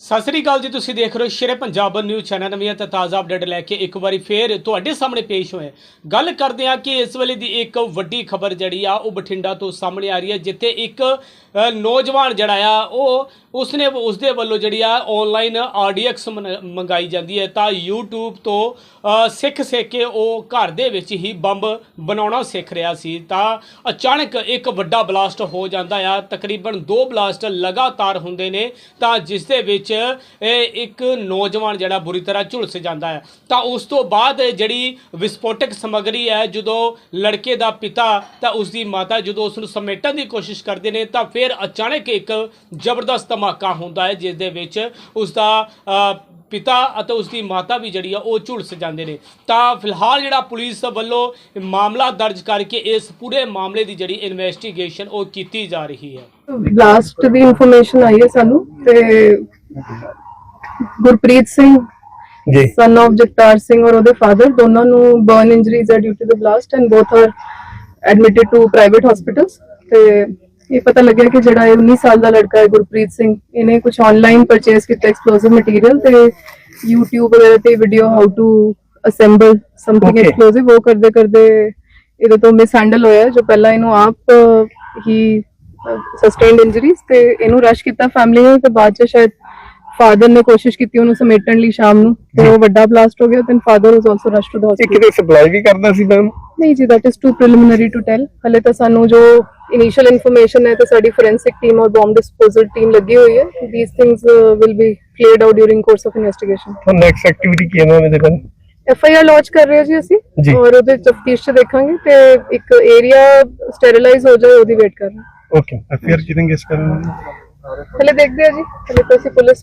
ਸਤਿ ਸ੍ਰੀ ਅਕਾਲ ਜੀ, ਤੁਸੀਂ ਦੇਖ ਰਹੇ ਹੋ ਸ਼ੇਰੇ ਪੰਜਾਬ ਨਿਊਜ਼ ਚੈਨਲ ਨਵੀਆਂ ਤੇ ਤਾਜ਼ਾ ਅਪਡੇਟ ਲੈ ਕੇ ਇੱਕ ਵਾਰੀ ਫੇਰ ਤੁਹਾਡੇ ਸਾਹਮਣੇ ਪੇਸ਼ ਹੋਏ ਗੱਲ ਕਰਦੇ ਹਾਂ ਕਿ ਇਸ ਵੇਲੇ ਦੀ ਇੱਕ ਵੱਡੀ ਖਬਰ ਜਿਹੜੀ ਆ, ਉਹ ਬਠਿੰਡਾ ਤੋਂ ਸਾਹਮਣੇ ਆ ਰਹੀ ਹੈ, ਜਿੱਥੇ ਇੱਕ ਨੌਜਵਾਨ ਜਿਹੜਾ ਆ, ਉਹ ਉਸਨੇ, ਉਸਦੇ ਵੱਲੋਂ ਜਿਹੜੀ ਆ ਆਨਲਾਈਨ ਆਰਡੀਐਕਸ ਮੰਗਾਈ ਜਾਂਦੀ ਹੈ। ਤਾਂ YouTube ਤੋਂ ਸਿੱਖ ਸਿੱਖ ਕੇ ਉਹ ਘਰ ਦੇ ਵਿੱਚ ਹੀ ਬੰਬ ਬਣਾਉਣਾ ਸਿੱਖ ਰਿਹਾ ਸੀ। ਤਾਂ ਅਚਾਨਕ ਇੱਕ ਵੱਡਾ ਬਲਾਸਟ ਹੋ ਜਾਂਦਾ ਆ। ਤਕਰੀਬਨ ਦੋ ਬਲਾਸਟ ਲਗਾਤਾਰ ਹੁੰਦੇ ਨੇ। ਤਾਂ ਜਿਸ ਦੇ ਵਿੱਚ ਇਹ ਇੱਕ ਨੌਜਵਾਨ ਜਿਹੜਾ ਬੁਰੀ ਤਰ੍ਹਾਂ ਝੁਲਸ ਜਾਂਦਾ ਹੈ। ਤਾਂ ਉਸ ਤੋਂ ਬਾਅਦ ਜਿਹੜੀ ਵਿਸਫੋਟਕ ਸਮੱਗਰੀ ਹੈ, ਜਦੋਂ ਲੜਕੇ ਦਾ ਪਿਤਾ ਤਾਂ ਉਸ ਦੀ ਮਾਤਾ ਜਦੋਂ ਉਸ ਨੂੰ ਸਮੇਟਣ ਦੀ ਕੋਸ਼ਿਸ਼ ਕਰਦੇ ਨੇ, ਤਾਂ ਫਿਰ ਅਚਾਨਕ ਇੱਕ ਜ਼ਬਰਦਸਤ ਧਮਾਕਾ ਹੁੰਦਾ ਹੈ ਜਿਸ ਦੇ ਵਿੱਚ ਉਸ ਦਾ ਪਿਤਾ ਅਤੇ ਉਸ ਦੀ ਮਾਤਾ ਵੀ ਜਿਹੜੀ ਆ, ਉਹ ਝੁਲਸ ਜਾਂਦੇ ਨੇ। ਤਾਂ ਫਿਲਹਾਲ ਜਿਹੜਾ ਪੁਲਿਸ ਵੱਲੋਂ ਮਾਮਲਾ ਦਰਜ ਕਰਕੇ ਇਸ ਪੂਰੇ ਮਾਮਲੇ ਦੀ ਜਿਹੜੀ ਇਨਵੈਸਟੀਗੇਸ਼ਨ ਉਹ ਕੀਤੀ ਜਾ ਰਹੀ ਹੈ। ਲਾਸਟ ਦੀ ਇਨਫੋਰਮੇਸ਼ਨ ਆਈ ਹੈ ਸਾਨੂੰ, ਤੇ ਗੁਰਪ੍ਰੀਤ ਸਿੰਘ ਜੀ ਸਨ of ਜਗਤਾਰ ਸਿੰਘ ਔਰ ਉਹਦੇ ਫਾਦਰ ਦੋਨਾਂ ਨੂੰ ਬਰਨ ਇੰਜਰੀਜ਼ ਹੈ due to the blast and both are admitted to private hospitals ਤੇ ਇਹ ਪਤਾ ਲੱਗਿਆ ਕਿ ਜਿਹੜਾ ਇਹ 19 ਸਾਲ ਦਾ ਲੜਕਾ ਹੈ ਗੁਰਪ੍ਰੀਤ ਸਿੰਘ ਇਹਨੇ ਕੁਝ ਆਨਲਾਈਨ ਪਰਚੇਸ ਕੀਤਾ ਐਕਸਪਲੋਸਿਵ ਮਟੀਰੀਅਲ ਤੇ YouTube ਵਗੈਰਾ ਤੇ video how to assemble something. Explosive ਉਹ ਕਰਦੇ ਕਰਦੇ ਇਹਦੇ ਤੋਂ ਮਿਸਹੈਂਡਲ ਹੋਇਆ ਜੋ ਪਹਿਲਾਂ ਇਹਨੂੰ ਆਪ ਹੀ ਸਸਟੇਨਡ ਇੰਜਰੀਜ਼ ਤੇ ਇਹਨੂੰ ਰਸ਼ ਕੀਤਾ ਫੈਮਿਲੀ ਨੇ ਤੇ ਬਾਅਦ ਚ ਸ਼ਾਇਦ ਫਾਦਰ ਨੇ ਕੋਸ਼ਿਸ਼ ਕੀਤੀ ਉਹਨੂੰ ਸਮੇਟਣ ਲਈ ਸ਼ਾਮ ਨੂੰ ਤੇ ਉਹ ਵੱਡਾ ਬਲਾਸਟ ਹੋ ਗਿਆ ਤੇ father was also rush to the ਇਹ ਹਸਪੀਟਲ ਕਿਤੇ ਸਪਲਾਈ ਵੀ ਕਰਦਾ ਸੀ ਮੈਮ ਨਹੀਂ ਜੀ that is too preliminary to tell ਹਲੇ ਤਾਂ ਸਾਨੂੰ ਜੋ ਇਨੀਸ਼ੀਅਲ ਇਨਫੋਰਮੇਸ਼ਨ ਹੈ ਤੇ ਸਾਡੀ ਫੋਰੈਂਸਿਕ ਟੀਮ ਔਰ ਬੰਬ ਡਿਸਪੋਜ਼ਲ ਟੀਮ ਲੱਗੀ ਹੋਈ ਹੈ। These things will be cleared out during course of investigation ਤਾਂ ਨੈਕਸਟ ਐਕਟੀਵਿਟੀ ਕੀ ਇਹਨਾਂ ਨੇ ਦੇਖਣ ਐਫ ਆਈ ਆਰ ਲਾਂਚ ਕਰ ਰਹੇ ਹਾਂ ਜੀ ਅਸੀਂ ਜੀ। ਔਰ ਉਹਦੇ ਤਫਤੀਸ਼ ਚ ਦੇਖਾਂਗੇ ਤੇ ਇੱਕ ਏਰੀਆ ਸਟੈਰਿਲਾਈਜ਼ ਹੋ ਜਾਏ ਉਹਦੀ ਵੇਟ ਕਰ ਰਹੇ ਹਾਂ। ਓਕੇ ਫਿਰ ਕਿਦਾਂ ਇਸ ਕਰਨ ਹਲੇ ਦੇਖਦੇ ਹਾਂ ਜੀ ਹਲੇ ਤਾਂ ਅਸੀਂ ਪੁਲਿਸ